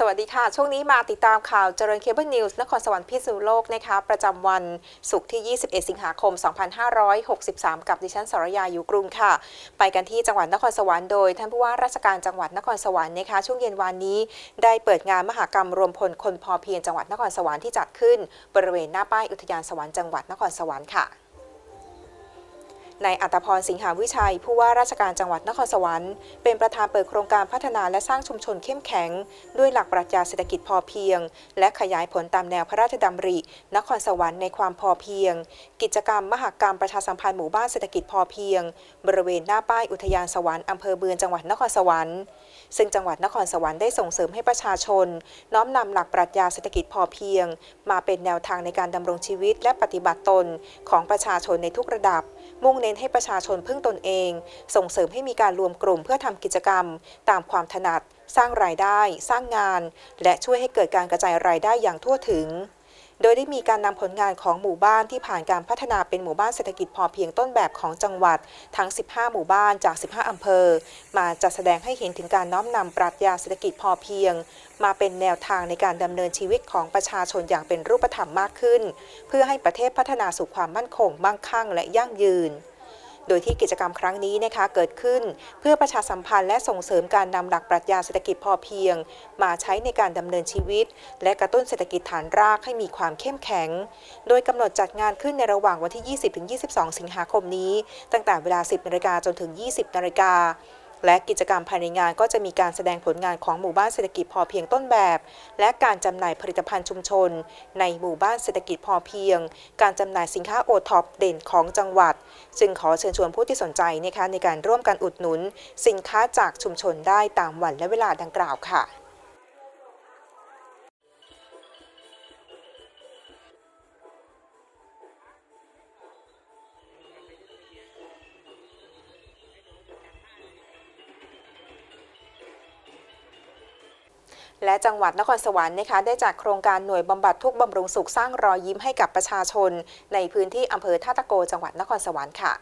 สวัสดีค่ะ ช่วงนี้มาติดตามข่าวเจริญเคเบิลนิวส์นครสวรรค์พิษณุโลกนะคะประจำวันศุกร์ที่ 21 สิงหาคม 2563 กับดิฉันสรยาอยู่กรุงค่ะ ไปกันที่จังหวัดนครสวรรค์โดยท่านผู้ว่าราชการจังหวัดนครสวรรค์นะคะช่วงเย็นวานนี้ได้เปิดงานมหกรรมรวมพลคนพอเพียงจังหวัดนครสวรรค์ที่จัดขึ้น บริเวณหน้าป้ายอุทยานสวรรค์จังหวัดนครสวรรค์ค่ะ นายอัตพรสิงหาวิชัย ผู้ว่าราชการจังหวัดนครสวรรค์เป็นประธานเปิดโครงการพัฒนาและสร้างชุมชนเข้มแข็ง ด้วยหลักปรัชญาเศรษฐกิจพอเพียง และขยายผลตามแนวพระราชดำริ นครสวรรค์ในความพอเพียง กิจกรรม มหกรรมประชาสัมพันธ์หมู่บ้านเศรษฐกิจพอเพียง บริเวณหน้าป้ายอุทยานสวรรค์อำเภอเบือนจังหวัดนครสวรรค์ซึ่งจังหวัดนครสวรรค์ได้ส่งเสริมให้ประชาชน น้อมนำหลักปรัชญาเศรษฐกิจพอเพียง มาเป็นแนวทางในการดำรงชีวิตและปฏิบัติตนของประชาชนในทุกระดับ มุ่งเน้นให้ประชาชนพึ่งตนเอง ส่งเสริมให้มีการรวมกลุ่มเพื่อทำกิจกรรม ตามความถนัด สร้างรายได้ สร้างงาน และช่วยให้เกิดการกระจายรายได้อย่างทั่วถึง โดยได้มีการนำผลงานของหมู่บ้านที่ผ่านการพัฒนาเป็นหมู่บ้านเศรษฐกิจพอเพียงต้นแบบของจังหวัด ทั้ง 15 หมู่บ้านจาก 15 อำเภอ มาจัดแสดงให้เห็นถึงการน้อมนำปรัชญาเศรษฐกิจพอเพียง มาเป็นแนวทางในการดำเนินชีวิตของประชาชนอย่างเป็นรูปธรรมมากขึ้น เพื่อให้ประเทศพัฒนาสู่ความมั่นคงมั่งคั่ง และยั่งยืน โดยที่กิจกรรมครั้งนี้นะคะเกิดขึ้น เพื่อประชาสัมพันธ์และส่งเสริมการนำหลักปรัชญาเศรษฐกิจพอเพียง มาใช้ในการดำเนินชีวิต และกระตุ้นเศรษฐกิจฐานรากให้มีความเข้มแข็ง โดยกำหนดจัดงานขึ้นในระหว่างวันที่ 20-22 สิงหาคมนี้ ตั้งแต่เวลา 10นาฬิกาจนถึง 20นาฬิกา และกิจกรรมภายในงานก็จะมีการแสดงผลงานของหมู่บ้านเศรษฐกิจพอเพียงต้นแบบ และการจำหน่ายผลิตภัณฑ์ชุมชน ในหมู่บ้านเศรษฐกิจพอเพียง การจำหน่ายสินค้าโอท็อปเด่นของจังหวัดจึงขอเชิญชวนผู้ที่สนใจนะคะในการร่วมกันอุดหนุน สินค้าจากชุมชนได้ตามวันและเวลาดังกล่าวค่ะ และจังหวัดนครสวรรค์นะคะได้จัดโครงการหน่วยบำบัดทุกบำรุงสุขสร้างรอยยิ้มให้กับประชาชน ในพื้นที่อำเภอท่าตะโกจังหวัดนครสวรรค์ค่ะ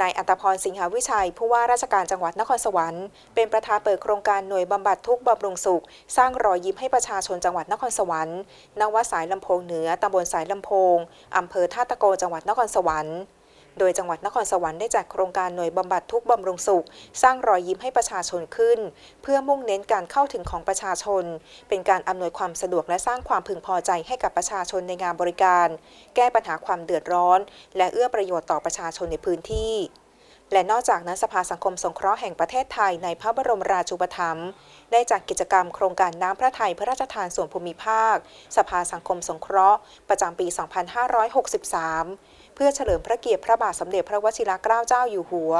นายอัตพรสิงหาวิชัย ผู้ว่าราชการจังหวัดนครสวรรค์เป็นประธานเปิดโครงการหน่วยบำบัดทุกบำรุงสุข สร้างรอยยิ้มให้ประชาชนจังหวัดนครสวรรค์ณวัดสายลำโพงเหนือตำบลสายลำโพงอำเภอท่าตะโกจังหวัดนครสวรรค์ โดยจังหวัดนครสวรรค์ได้จัดโครงการหน่วยบำบัดทุกบำรุงสุข สร้างรอยยิ้มให้ประชาชนขึ้น เพื่อมุ่งเน้นการเข้าถึงของประชาชน เป็นการอำนวยความสะดวกและสร้างความพึงพอใจให้กับประชาชนในงานบริการ แก้ปัญหาความเดือดร้อน และเอื้อประโยชน์ต่อประชาชนในพื้นที่และนอกจากนั้นสภาสังคมสงเคราะห์แห่งประเทศไทยในพระบรมราชูปถัมภ์ได้จัดกิจกรรมโครงการน้ำพระทัยพระราชทานส่วนภูมิภาค สภาสังคมสงเคราะห์ ประจำปี 2563 พื่อเฉลิมพระเกียรติพระบาทสมเด็จพระวชิรเกล้าเจ้าอยู่หัว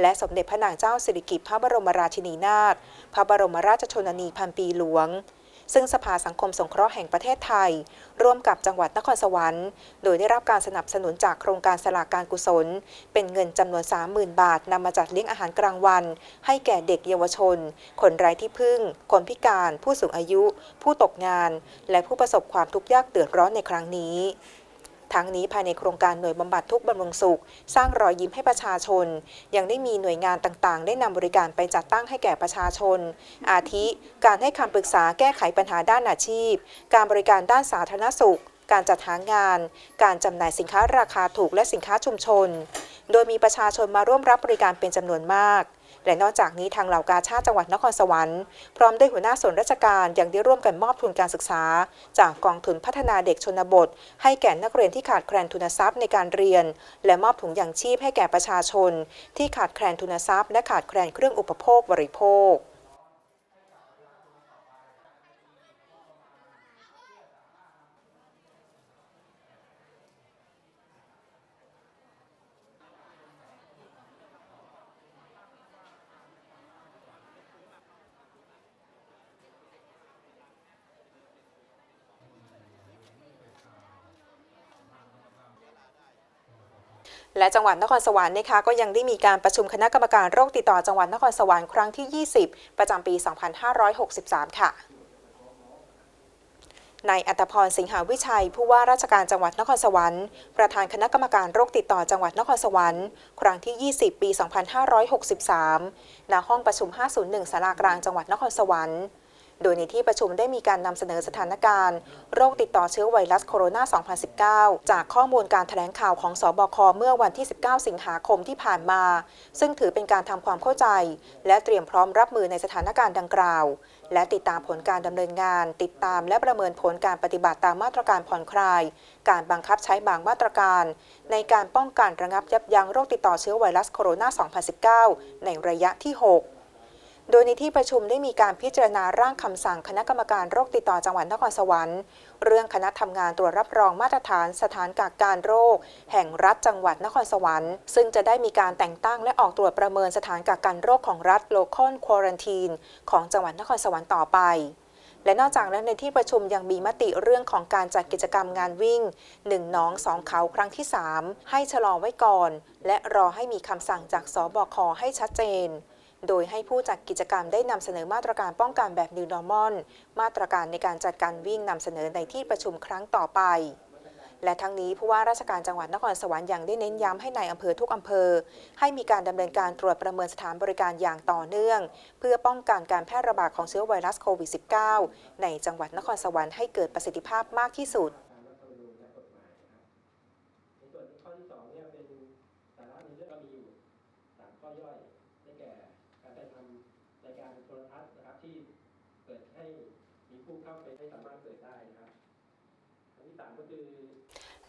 และสมเด็จพระนางเจ้าสิริกิติ์พระบรมราชินีนาถพระบรมราชชนนีพันปีหลวงซึ่งสภาสังคมสงเคราะห์แห่งประเทศไทย ร่วมกับจังหวัดนครสวรรค์ โดยได้รับการสนับสนุนจากโครงการสลากการกุศล เป็นเงินจำนวน 30,000 บาทนำมาจัดเลี้ยงอาหารกลางวัน ให้แก่เด็กเยาวชน คนไร้ที่พึ่ง คนพิการ ผู้สูงอายุ ผู้ตกงาน และผู้ประสบความทุกข์ยากเดือดร้อนในครั้งนี้ ทั้งนี้ภายในโครงการหน่วยบำบัดทุกบำรุงสุข สร้างรอยยิ้มให้ประชาชน ยังได้มีหน่วยงานต่างๆ ได้นำบริการไปจัดตั้งให้แก่ประชาชน อาทิ การให้คำปรึกษาแก้ไขปัญหาด้านอาชีพ การบริการด้านสาธารณสุข การจัดหางาน การจำหน่ายสินค้าราคาถูกและสินค้าชุมชน โดยมีประชาชนมาร่วมรับบริการเป็นจำนวนมาก และนอกจากนี้ทางเหล่ากาชาติจังหวัดนครสวรรค์ พร้อมด้วยหัวหน้าส่วนราชการยังได้ร่วมกันมอบทุนการศึกษา จากกองทุนพัฒนาเด็กชนบท ให้แก่นักเรียนที่ขาดแคลนทุนทรัพย์ในการเรียน และมอบถุงยางชีพให้แก่ประชาชน ที่ขาดแคลนทุนทรัพย์และขาดแคลนเครื่องอุปโภคบริโภค และจังหวัดนครสวรรค์นะคะก็ยังได้มีการประชุมคณะกรรมการโรคติดต่อจังหวัดนครสวรรค์ครั้งที่ 20 ประจำปี 2563 ค่ะนายอัตพรสิงหาวิชัย ผู้ว่าราชการจังหวัดนครสวรรค์ประธานคณะกรรมการโรคติดต่อจังหวัดนครสวรรค์ ครั้งที่ 20 ปี 2563 ณ ห้องประชุม 501 สารากลางจังหวัดนครสวรรค์ โดยในที่ประชุมได้มีการนำเสนอสถานการณ์ โรคติดต่อเชื้อไวรัสโคโรนา 2019 จากข้อมูลการแถลงข่าวของสบคเมื่อวันที่ 19 สิงหาคมที่ผ่านมา ซึ่งถือเป็นการทำความเข้าใจ และเตรียมพร้อมรับมือในสถานการณ์ดังกล่าว และติดตามผลการดำเนินงาน ติดตามและประเมินผลการปฏิบัติตามมาตรการผ่อนคลาย การบังคับใช้บางมาตรการ ในการป้องกันระงับยับยั้งโรคติดต่อเชื้อไวรัสโคโรนา 2019 ในระยะที่ 6 โดยในที่ประชุมได้มีการพิจารณาร่างคำสั่งคณะกรรมการโรคติดต่อจังหวัดนครสวรรค์ เรื่องคณะทำงานตรวจรับรองมาตรฐานสถานกักกันโรค แห่งรัฐจังหวัดนครสวรรค์ ซึ่งจะได้มีการแต่งตั้งและออกตรวจประเมินสถานกักกันโรคของรัฐ local quarantine ของจังหวัดนครสวรรค์ต่อไปและนอกจากนั้นในที่ประชุมยังมีมติเรื่องของการจัดกิจกรรมงานวิ่งหนึ่งน้องสองเขาครั้งที่ 3 ให้ชะลอไว้ก่อน และรอให้มีคำสั่งจากสบคให้ชัดเจน โดยให้ผู้จัดกิจกรรมได้นำเสนอมาตรการป้องกันแบบ New Normal มาตรการในการจัดการวิ่งนำเสนอในที่ประชุมครั้งต่อไป และทั้งนี้ผู้ว่าราชการจังหวัดนครสวรรค์ยังได้เน้นย้ำให้ในายอำเภอทุกอำเภอ ให้มีการดำเนินการตรวจประเมินสถานบริการอย่างต่อเนื่อง เพื่อป้องกันการแพร่ระบาดของเชื้อไวรัสโควิด -19 ในจังหวัดนครสวรรค์ให้เกิดประสิทธิภาพมากที่สุด ในส่วนที่ข้อที่สองเนี่ยเป็นสาระในเรื่องก็มีอยู่สามข้อย่อยได้แก่การจัดทำรายการโทรทัศน์นะครับที่เปิดให้มีผู้เข้าไปให้สามารถเปิดได้นะครับอันที่สามก็คือ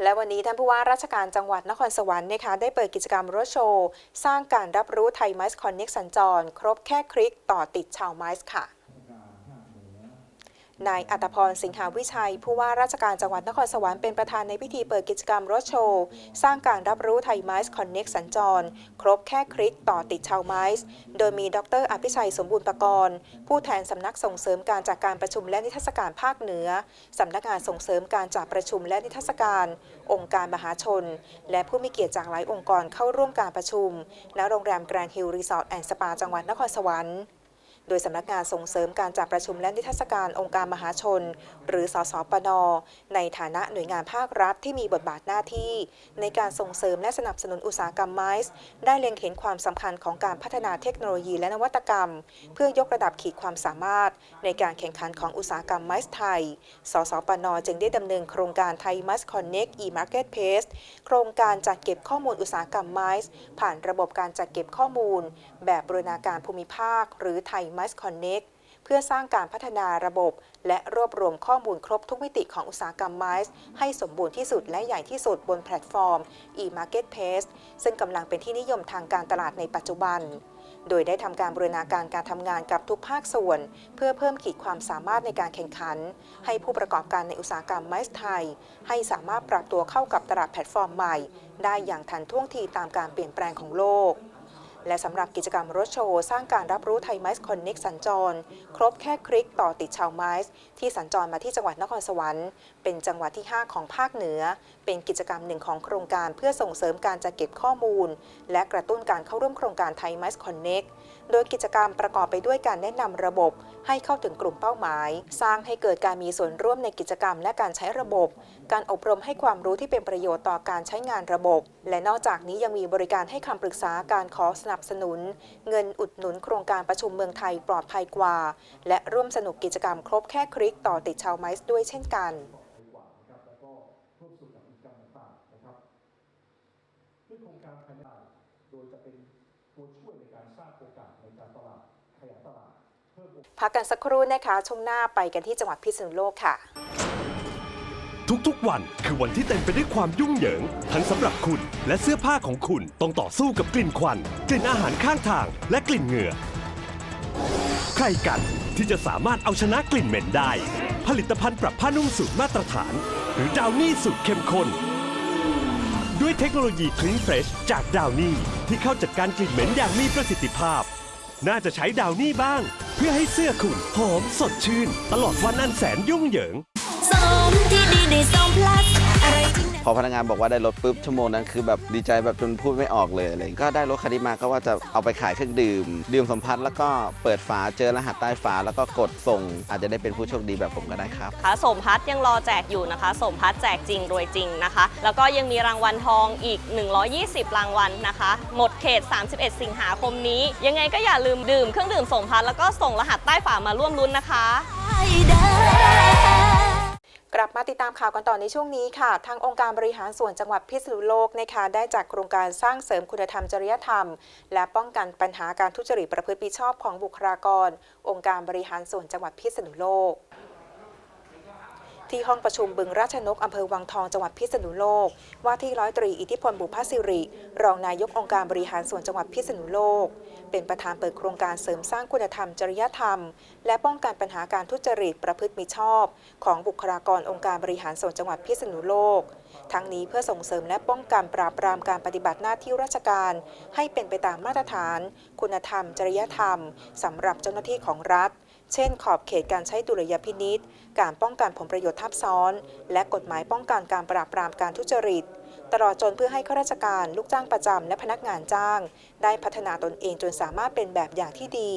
และวันนี้ท่านผู้ว่าราชการจังหวัดนครสวรรค์นะคะได้เปิดกิจกรรมรถโชว์ สร้างการรับรู้ไทยไมซ์คอนเน็กสัญจร ครบแค่คลิกต่อติดชาวไมซ์ค่ะ นายอัตพรสิงหาวิชัย ผู้ว่าราชการจังหวัดนครสวรรค์เป็นประธานในพิธีเปิดกิจกรรมรถโชว์ สร้างการรับรู้ไทยไมซ์คอนเน็กสัญจร ครบแค่คลิกต่อติดชาวไมซ์โดยมีดรอภิชัยสมบูรณ์ประกรณ์ ผู้แทนสำนักส่งเสริมการจัดการประชุมและนิทรรศการภาคเหนือสำนักงานส่งเสริมการจัดประชุมและนิทรรศการ องค์การมหาชน และผู้มีเกียรติจากหลายองค์กรเข้าร่วมการประชุม ณโรงแรมแกรนด์ฮิลล์รีสอร์ทแอนด์สปาจังหวัดนครสวรรค์ โดยสำนักงานส่งเสริมการจัดประชุมและนิทรรศการองค์การมหาชน หรือสสปน ในฐานะหน่วยงานภาครัฐที่มีบทบาทหน้าที่ ในการส่งเสริมและสนับสนุนอุตสาหกรรมไม้ส์ได้เล็งเห็นความสำคัญของการพัฒนาเทคโนโลยีและนวัตกรรม เพื่อยกระดับขีดความสามารถ ในการแข่งขันของอุตสาหกรรมไม้ส์ไทย สสปน จึงได้ดำเนินโครงการไทยไมส์คอนเน็ก e-market place โครงการจัดเก็บข้อมูลอุตสาหกรรมไม้ส์ผ่านระบบการจัดเก็บข้อมูล แบบบรณาการภูมิภาค หรือไทยไมส์คอนเน็กเพื่อสร้างการพัฒนาระบบ และรวบรวมข้อมูลครบทุกมิติของอุตสาหกรรมไม้ส์ให้สมบูรณ์ที่สุดและใหญ่ที่สุดบนแพลตฟอร์ม e-marketplace ซึ่งกำลังเป็นที่นิยมทางการตลาดในปัจจุบัน โดยได้ทำการบูรณาการการทำงานกับทุกภาคส่วน เพื่อเพิ่มขีดความสามารถในการแข่งขัน ให้ผู้ประกอบการในอุตสาหกรรมไม้ส์ไทย ให้สามารถปรับตัวเข้ากับตลาดแพลตฟอร์มใหม่ ได้อย่างทันท่วงทีตามการเปลี่ยนแปลงของโลก และสำหรับกิจกรรมรถโชว์สร้างการรับรู้ไทยไมซ์คอนเน็กสัญจร ครบแค่คลิกต่อติดชาวไมซ์ที่สัญจรมาที่จังหวัดนครสวรรค์ เป็นจังหวัดที่ 5 ของภาคเหนือ เป็นกิจกรรมหนึ่งของโครงการเพื่อส่งเสริมการจัดเก็บข้อมูล และกระตุ้นการเข้าร่วมโครงการไทยไมซ์คอนเน็ก โดยกิจกรรมประกอบไปด้วยการแนะนำระบบ ให้เข้าถึงกลุ่มเป้าหมาย สร้างให้เกิดการมีส่วนร่วมในกิจกรรมและการใช้ระบบ การอบรมให้ความรู้ที่เป็นประโยชน์ต่อการใช้งานระบบ และนอกจากนี้ยังมีบริการให้คำปรึกษาการขอสนับสนุน เงินอุดหนุนโครงการประชุมเมืองไทยปลอดภัยกว่า และร่วมสนุกกิจกรรมครบแค่คลิกต่อติดชาวไมซ์ด้วยเช่นกัน พักกันสักครู่นะคะช่วงหน้าไปกันที่จังหวัดพิษณุโลกค่ะ ทุกๆ วันคือวันที่เต็มไปด้วยความยุ่งเหยิง ทั้งสำหรับคุณและเสื้อผ้าของคุณต้องต่อสู้กับกลิ่นควัน กลิ่นอาหารข้างทาง และกลิ่นเหงื่อ ใครกันที่จะสามารถเอาชนะกลิ่นเหม็นได้ ผลิตภัณฑ์ปรับผ้านุ่มสูตรมาตรฐาน หรือดาวนี่สูตรเข้มข้นด้วยเทคโนโลยี Clean Fresh จากดาวนี่ที่เข้าจัดการกลิ่นเหม็นอย่างมีประสิทธิภาพ น่าจะใช้ดาวนี่บ้าง เพื่อให้เสื้อคุณหอมสดชื่น ตลอดวันอันแสนยุ่งเหยิง สมที่ดีในสมพลัส พอพนักงานบอกว่าได้รถปุ๊บชั่วโมงนั้นคือแบบดีใจแบบจนพูดไม่ออกเลยอะไรอย่างเงี้ยก็ได้รถคันนี้มาก็ว่าจะเอาไปขายเครื่องดื่ม ดื่มสัมพันธ์แล้วก็เปิดฝาเจอรหัสใต้ฝาแล้วก็กดส่ง อาจจะได้เป็นผู้โชคดีแบบผมก็ได้ครับค่ะสมพัฒน์ยังรอแจกอยู่นะคะ สมพัฒน์แจกจริงรวยจริงนะคะ แล้วก็ยังมีรางวัลทองอีก 120 รางวัลนะคะ หมดเขต 31 สิงหาคมนี้ ยังไงก็อย่าลืมดื่มเครื่องดื่มสมพัฒน์แล้วก็ส่งรหัสใต้ฝามาร่วมลุ้นนะคะ กลับมาติดตามข่าวกันต่อในช่วงนี้ค่ะ ทางองค์การบริหารส่วนจังหวัดพิษณุโลกนะคะได้จากโครงการสร้างเสริมคุณธรรมจริยธรรม และป้องกันปัญหาการทุจริตประพฤติผิดชอบของบุคลากร องค์การบริหารส่วนจังหวัดพิษณุโลก ที่ห้องประชุมบึงราชนกอำเภอวังทองจังหวัดพิษณุโลก ว่าที่ร้อยตรีอิทธิพลบุพสิริ รองนายกองค์การบริหารส่วนจังหวัดพิษณุโลก เป็นประธานเปิดโครงการเสริมสร้างคุณธรรมจริยธรรม และป้องกันปัญหาการทุจริตประพฤติมิชอบ ของบุคลากรองค์การบริหารส่วนจังหวัดพิษณุโลก ทั้งนี้เพื่อส่งเสริมและป้องกันปราบปรามการปฏิบัติหน้าที่ราชการ ให้เป็นไปตามมาตรฐาน คุณธรรม จริยธรรมสำหรับเจ้าหน้าที่ของรัฐ เช่น ขอบเขตการใช้ดุลยพินิษการป้องกันผลประโยชน์ทับซ้อน และกฎหมายป้องกันการปราบปรามการทุจริต ตลอดจนเพื่อให้ข้าราชการลูกจ้างประจำและพนักงานจ้าง ได้พัฒนาตนเองจนสามารถเป็นแบบอย่างที่ดี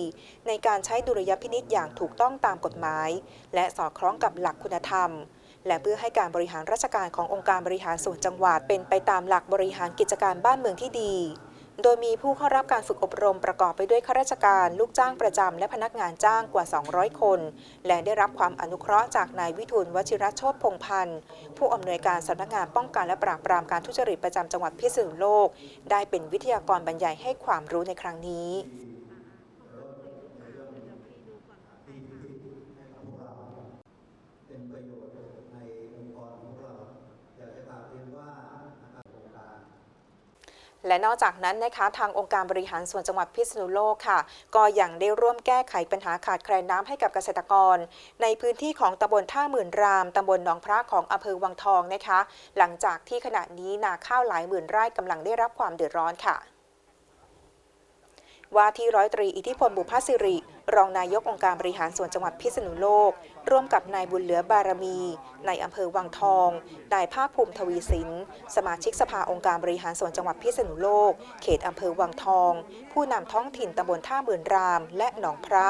ในการใช้ดุลยพินิษอย่างถูกต้องตามกฎหมาย และสอดคล้องกับหลักคุณธรรมและเพื่อให้การบริหารราชการขององค์การบริหารส่วนจังหวัดเป็นไปตามหลักบริหารกิจการบ้านเมืองที่ดี โดยมีผู้เข้ารับการฝึกอบรมประกอบไปด้วยข้าราชการ ลูกจ้างประจำและพนักงานจ้างกว่า 200 คน และได้รับความอนุเคราะห์จากนายวิทูลวชิรโชตพงพันธ์ ผู้อำนวยการสำนักงานป้องกันและปราบปรามการทุจริตประจำจังหวัดพิษณุโลก ได้เป็นวิทยากรบรรยายให้ความรู้ในครั้งนี้ประโยชน์ในองค์กรของเรา อยากจะกราบเรียนว่านะครับโครงการ และนอกจากนั้นนะคะทางองค์การบริหารส่วนจังหวัดพิษณุโลกค่ะ ก็ยังได้ร่วมแก้ไขปัญหาขาดแคลนน้ำให้กับเกษตรกร ในพื้นที่ของตำบลท่าหมื่นรามตำบลหนองพระของอำเภอวังทองนะคะ หลังจากที่ขณะนี้นาข้าวหลายหมื่นไร่กำลังได้รับความเดือดร้อนค่ะ ว่าที่ร้อยตรีอิทธิพลบุพสิริ รองนายกองค์การบริหารส่วนจังหวัดพิษณุโลก ร่วมกับนายบุญเหลือบารมี ในอำเภอวังทอง นายภาคภูมิทวีสิน สมาชิกสภาองค์การบริหารส่วนจังหวัดพิษณุโลก เขตอำเภอวังทอง ผู้นำท้องถิ่นตำบลท่าเบือนราม และหนองพระ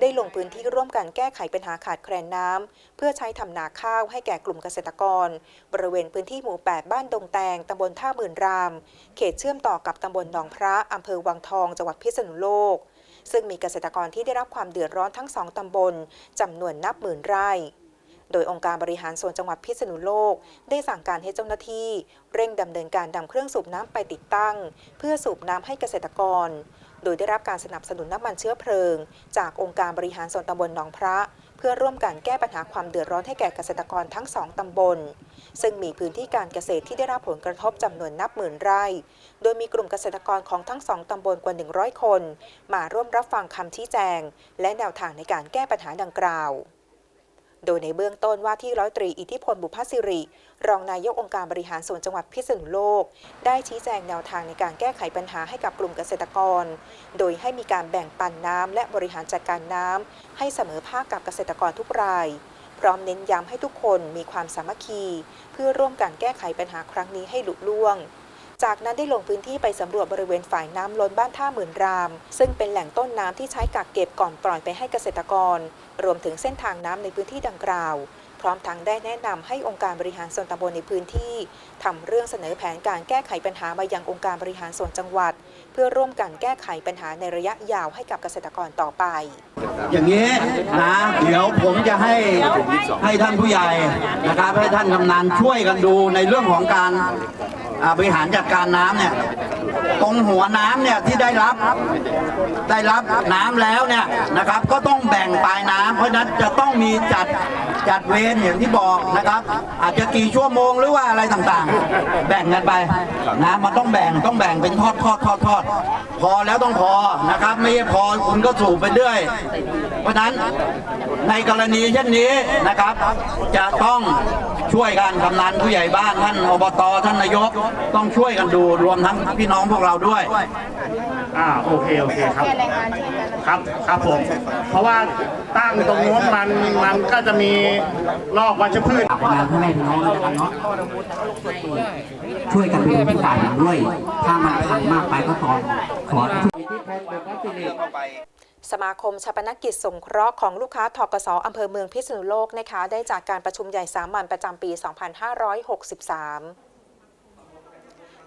ได้ลงพื้นที่ร่วมกันแก้ไขปัญหาขาดแคลนน้ำ เพื่อใช้ทำนาข้าวให้แก่กลุ่มเกษตรกร บริเวณพื้นที่หมู่ 8 บ้านดงแตงตำบลท่าหมื่นราม เขตเชื่อมต่อกับตำบลหนองพระอำเภอวังทอง จังหวัดพิษณุโลก ซึ่งมีเกษตรกรที่ได้รับความเดือดร้อนทั้งสองตำบลจำนวนนับหมื่นไร่ โดยองค์การบริหารส่วนจังหวัดพิษณุโลก ได้สั่งการให้เจ้าหน้าที่ เร่งดำเนินการนำเครื่องสูบน้ำไปติดตั้ง เพื่อสูบน้ำให้เกษตรกร โดยได้รับการสนับสนุนน้ำมันเชื้อเพลิง จากองค์การบริหารส่วนตำบลหนองพระ พื่อร่วมกันแก้ปัญหาความเดือดร้อนให้แก่เกษตรกรทั้งสองตำบล ซึ่งมีพื้นที่การเกษตรที่ได้รับผลกระทบจำนวนนับหมื่นไร่ โดยมีกลุ่มเกษตรกรของทั้งสองตำบลกว่า 100 คน มาร่วมรับฟังคำชี้แจง และแนวทางในการแก้ปัญหาดังกล่าว โดยในเบื้องต้นว่าที่ร้อยตรีอิทธิพลบุพสิริ รองนายกองค์การบริหารส่วนจังหวัดพิษณุโลก ได้ชี้แจงแนวทางในการแก้ไขปัญหาให้กับกลุ่มเกษตรกร โดยให้มีการแบ่งปันน้ำและบริหารจัดการน้ำให้เสมอภาคกับเกษตรกรทุกราย พร้อมเน้นย้ำให้ทุกคนมีความสามัคคี เพื่อร่วมกันแก้ไขปัญหาครั้งนี้ให้หลุดล่วง จากนั้นได้ลงพื้นที่ไปสำรวจบริเวณฝ่ายน้ำล้นบ้านท่าหมื่นราม ซึ่งเป็นแหล่งต้นน้ำที่ใช้กักเก็บก่อนปล่อยไปให้เกษตรกร รวมถึงเส้นทางน้ำในพื้นที่ดังกล่าว พร้อมทั้งได้แนะนำให้องค์การบริหารส่วนตำบลในพื้นที่ทำเรื่องเสนอแผนการแก้ไขปัญหามายังองค์การบริหารส่วนจังหวัด เพื่อร่วมกันแก้ไขปัญหาในระยะยาวให้กับเกษตรกรต่อไป อย่างนี้นะเดี๋ยวผมจะให้ให้ท่านผู้ใหญ่นะครับให้ท่านกำนันช่วยกันดูในเรื่องของการ บริหารจัดการน้ำเนี่ยตรงหัวน้ำเนี่ยที่ได้รับได้รับน้ำแล้วเนี่ยนะครับ ก็ต้องแบ่งปลายน้ำเพราะนั้นจะต้องมีจัดจัดเวรอย่างที่บอกนะครับ อาจจะกี่ชั่วโมงหรือว่าอะไรต่างๆ แบ่งกันไปนะมันต้องแบ่งต้องแบ่งเป็นทอดทอดทอดทอดพอแล้วต้องพอนะครับ ไม่ใช่พอคุณก็สูบไปเรื่อย เพราะนั้นในกรณีเช่นนี้นะครับ จะต้อง ช่วยกันกำนันผู้ใหญ่บ้านท่านอบตท่านนายกต้องช่วยกันดูรวมทั้งพี่น้องพวกเราด้วยอ่าโอเคโอเคครับ ครับครับผม เพราะว่าตั้งตรงโน้นมันมันก็จะมีลอกวัชพืชฝากงานพ่อแม่พี่น้องด้วยนะครับเนาะช่วยกันไปดูที่ด่านหลังด้วย ถ้ามันพังมากไปก็ตอนขอ สมาคมชาปนกิจสงเคราะห์ของลูกค้าทกสอำเภอเมืองพิษณุโลกนะคะ ได้จากการประชุมใหญ่สามัญประจำปี 2563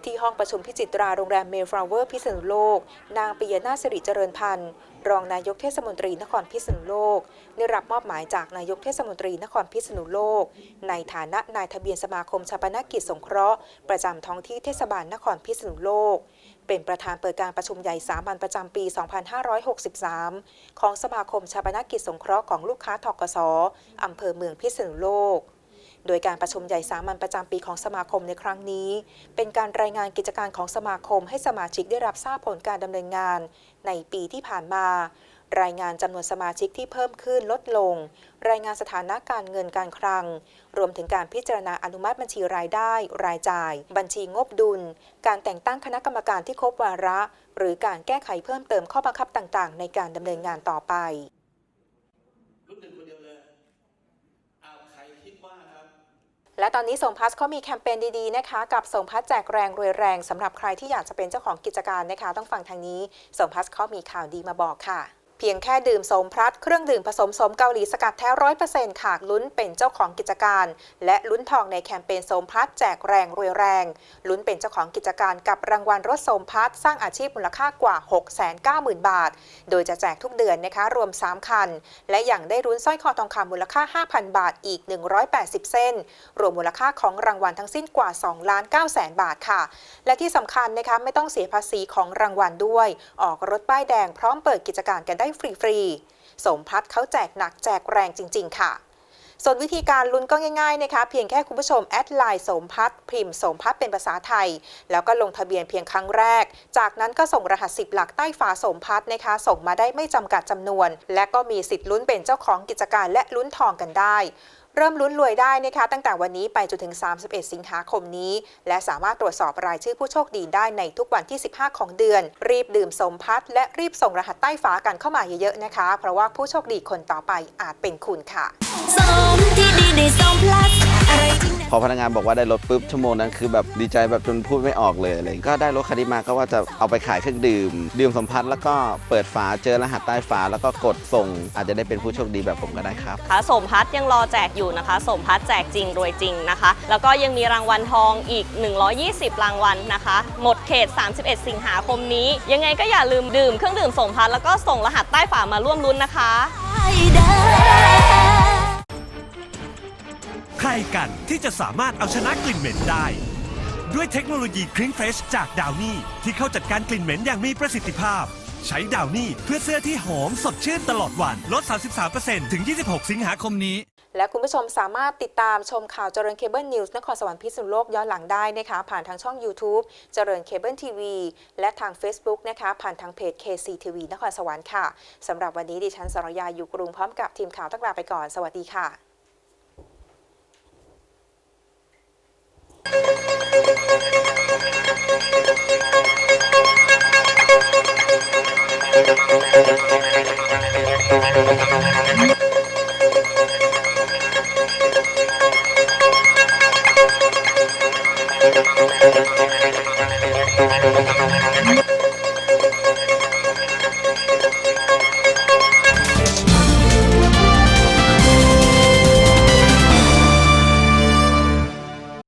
ที่ห้องประชุมพิจิตราโรงแรมเมลฟลาวเวอร์พิษณุโลก นางปิยนาสิริเจริญพันธ์รองนายกเทศมนตรีนครพิษณุโลก ได้รับมอบหมายจากนายกเทศมนตรีนครพิษณุโลก ในฐานะนายทะเบียนสมาคมชาปนกิจสงเคราะห์ ประจำท้องที่เทศบาลนครพิษณุโลก เป็นประธานเปิดการประชุมใหญ่สามัญประจำปี 2563 ของสมาคมชาปนกิจสงเคราะห์ของลูกค้าทกสอำเภอเมืองพิษณุโลก โดยการประชุมใหญ่สามัญประจำปีของสมาคมในครั้งนี้ เป็นการรายงานกิจการของสมาคมให้สมาชิกได้รับทราบผลการดำเนินงานในปีที่ผ่านมา รายงานจำนวนสมาชิกที่เพิ่มขึ้นลดลง รายงานสถานะการเงินการคลัง รวมถึงการพิจารณาอนุมัติบัญชีรายได้ รายจ่าย บัญชีงบดุล การแต่งตั้งคณะกรรมการที่ครบวาระ หรือการแก้ไขเพิ่มเติมข้อบังคับต่างๆ ในการดำเนินงานต่อไปและตอนนี้ส่งพัสเขามีแคมเปญดีๆนะคะ กับส่งพัสแจกแรงรวยแรงสำหรับใครที่อยากจะเป็นเจ้าของกิจการนะคะ ต้องฟังทางนี้ส่งพัสเขามีข่าวดีมาบอกค่ะ เพียงแค่ดื่มสมพลัดเครื่องดื่มผสมสมเกาหลีสกัดแท้ร้อยเปอร์เซ็นต์ค่ะลุ้นเป็นเจ้าของกิจการ และลุ้นทองในแคมเปญสมพลัดแจกแรงรวยแรงลุ้นเป็นเจ้าของกิจการกับรางวัลรถสมพลัดสร้างอาชีพมูลค่ากว่า 690,000 บาท โดยจะแจกทุกเดือนนะคะรวม 3 คัน และยังได้รุ้นสร้อยคอทองคำมูลค่า 5,000 บาทอีก 180 เส้น รวมมูลค่าของรางวัลทั้งสิ้นกว่า2ล้าน9แสนบาทค่ะ และที่สำคัญนะคะไม่ต้องเสียภาษีของรางวัลด้วย ออกรถป้ายแดงพร้อมเปิดกิจการกันได้ฟรีๆสมพัฒน์เขาแจกหนักแจกแรงจริง ๆ ค่ะส่วนวิธีการลุ้นก็ง่ายๆนะคะเพียงแค่คุณผู้ชมแอดไลน์สมพัฒน์พิมพ์สมพัฒน์เป็นภาษาไทย แล้วก็ลงทะเบียนเพียงครั้งแรก จากนั้นก็ส่งรหัส 10 หลักใต้ฝาสมพัฒน์นะคะ ส่งมาได้ไม่จำกัดจำนวน และก็มีสิทธิ์ลุ้นเป็นเจ้าของกิจการและลุ้นทองกันได้ เริ่มลุ้นรวยได้นะคะตั้งแต่วันนี้ไปจนถึง 31 สิงหาคมนี้ และสามารถตรวจสอบรายชื่อผู้โชคดีได้ในทุกวันที่ 15 ของเดือน รีบดื่มสมพัดและรีบส่งรหัสใต้ฝากันเข้ามาเยอะๆนะคะ เพราะว่าผู้โชคดีคนต่อไปอาจเป็นคุณค่ะสมที่ดีในสมพลัสพอพนักงานบอกว่าได้รถปุ๊บชั่วโมงนั้นคือแบบดีใจแบบจนพูดไม่ออกเลยอะไรอย่างเงี้ยก็ได้รถคันนี้มาก็ว่าจะเอาไปขายเครื่องดื่ม ดื่มสัมพันธ์แล้วก็เปิดฝาเจอรหัสใต้ฝาแล้วก็กดส่ง อาจจะได้เป็นผู้โชคดีแบบผมก็ได้ครับค่ะสมพัฒน์ยังรอแจกอยู่นะคะ สมพัฒน์แจกจริงรวยจริงนะคะ แล้วก็ยังมีรางวัลทองอีก 120 รางวัลนะคะ หมดเขต 31 สิงหาคมนี้ ยังไงก็อย่าลืมดื่มเครื่องดื่มสมพัฒน์แล้วก็ส่งรหัสใต้ฝามาร่วมลุ้นนะคะ ใครกันที่จะสามารถเอาชนะกลิ่นเหม็นได้ ด้วยเทคโนโลยีคลิ n เฟชจากดาวนี่ที่เข้าจัดการกลิ่นเหม็นอย่างมีประสิทธิภาพ ใช้ดาวนี่เพื่อเสื้อที่หอมสดชื่นตลอดวัน ลด 33%ถึง 26 สิงหาคมนี้ และคุณผู้ชมสามารถติดตามชมข่าวเจริญเคเบิลนิวส์นครสวรรค์พิษณุโลกย้อนหลังได้นะคะ ผ่านทางช่อง YouTube เจริญเคเบิลทีวีและทาง Facebook นะคะ ผ่านทางเพจ KCTV นครสวรรค์ค่ะสำหรับวันนี้ดิฉันสรยาอยู่กรุงพร้อมกับทีมข่าวต้องลาไปก่อน สวัสดีค่ะ Thank you.